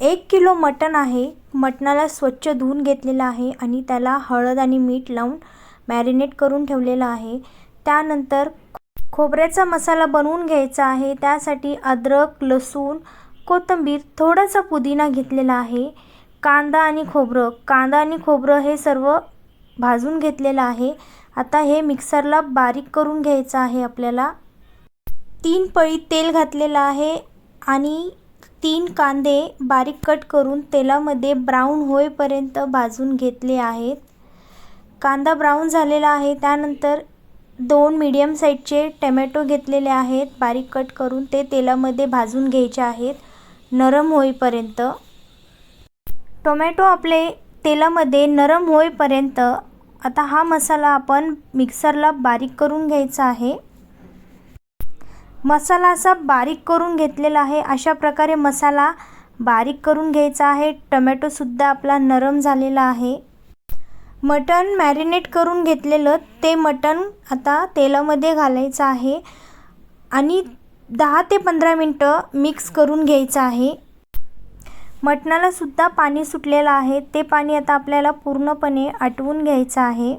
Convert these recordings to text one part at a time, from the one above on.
एक किलो मटण आहे. मटणाला स्वच्छ धुवून घेतलेलं आहे आणि त्याला हळद आणि मीठ लावून मॅरिनेट करून ठेवलेलं आहे. त्यानंतर खोबऱ्याचा मसाला बनवून घ्यायचा आहे. त्यासाठी अद्रक लसूण कोथिंबीर थोडासा पुदिना घेतलेला आहे. कांदा आणि खोबरं. कांदा आणि खोबरं हे सर्व भाजून घेतलेलं आहे. आता हे मिक्सरला बारीक करून घ्यायचं आहे आपल्याला. तीन पळी तेल घातलेलं आहे आणि तीन कांदे बारीक कट करून तेलामध्ये ब्राऊन होईपर्यंत भाजून घेतले आहेत. कांदा ब्राऊन झालेला आहे. त्यानंतर दोन मीडियम साईजचे टमॅटो घेतलेले आहेत. बारीक कट करून ते तेलामध्ये भाजून घ्यायचे आहेत. नरम होईपर्यंत. टोमॅटो आपले तेलामध्ये नरम होईपर्यंत आता हा मसाला आपण मिक्सरला बारीक करून घ्यायचा आहे. मसाला असा बारीक करून घेतलेला आहे. अशा प्रकारे मसाला बारीक करून घ्यायचा आहे. टमॅटोसुद्धा आपला नरम झालेला आहे. मटण मॅरिनेट करून घेतलेलं ते मटण आता तेलामध्ये घालायचं आहे आणि दहा ते पंधरा मिनटं मिक्स करून घ्यायचं आहे. मटणालासुद्धा पाणी सुटलेलं आहे. ते पाणी आता आपल्याला पूर्णपणे आटवून घ्यायचं आहे.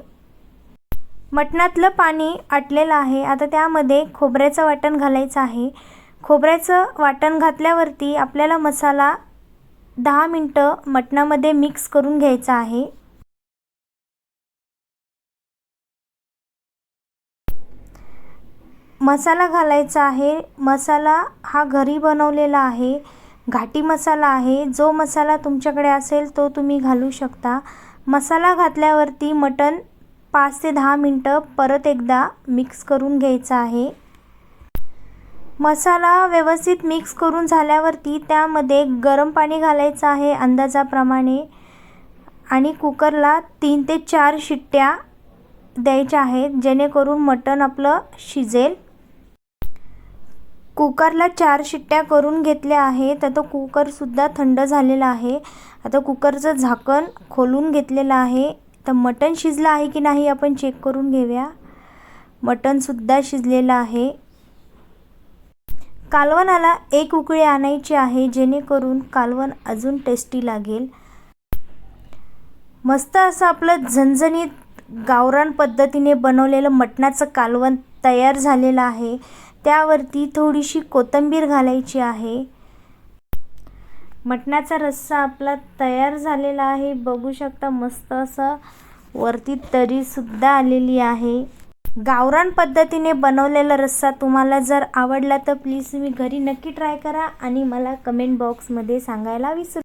मटणातलं पाणी आटलेलं आहे. आता त्यामध्ये खोबऱ्याचं वाटण घालायचं आहे. खोबऱ्याचं वाटण घातल्यावरती आपल्याला मसाला दहा मिनटं मटणामध्ये मिक्स करून घ्यायचा आहे. मसाला घालायचा आहे. मसाला हा घरी बनवलेला आहे. घाटी मसाला आहे. जो मसाला तुमच्याकडे असेल तो तुम्ही घालू शकता. मसाला घातल्यावरती मटण पाच ते दहा मिनटं परत एकदा मिक्स करून घ्यायचा आहे. मसाला व्यवस्थित मिक्स करून झाल्यावरती त्यामध्ये गरम पाणी घालायचं आहे अंदाजाप्रमाणे आणि कुकरला तीन ते चार शिट्ट्या द्यायच्या आहेत जेणेकरून मटण आपलं शिजेल. कुकरला चार शिट्ट्या करून घेतल्या आहेत आता कुकरसुद्धा थंड झालेला आहे. आता कुकरचं झाकण खोलून घेतलेलं आहे. तर मटण शिजलं आहे की नाही आपण चेक करून घेऊया. मटणसुद्धा शिजलेलं आहे. कालवणाला एक उकळी आणायची आहे जेणेकरून कालवण अजून टेस्टी लागेल. मस्त असं आपलं झणझणीत गावरान पद्धतीने बनवलेलं मटणाचं कालवण तयार झालेलं आहे. त्यावरती थोडीशी कोथिंबीर घालायची आहे. मटणाचा रस्सा आपला तयार झालेला आहे. बघू शकता मस्त असं वरती तरीसुद्धा आलेली आहे. गावरान पद्धतीने बनवलेला रस्सा तुम्हाला जर आवडला तर प्लीज तुम्ही घरी नक्की ट्राय करा आणि मला कमेंट बॉक्समध्ये सांगायला विसरू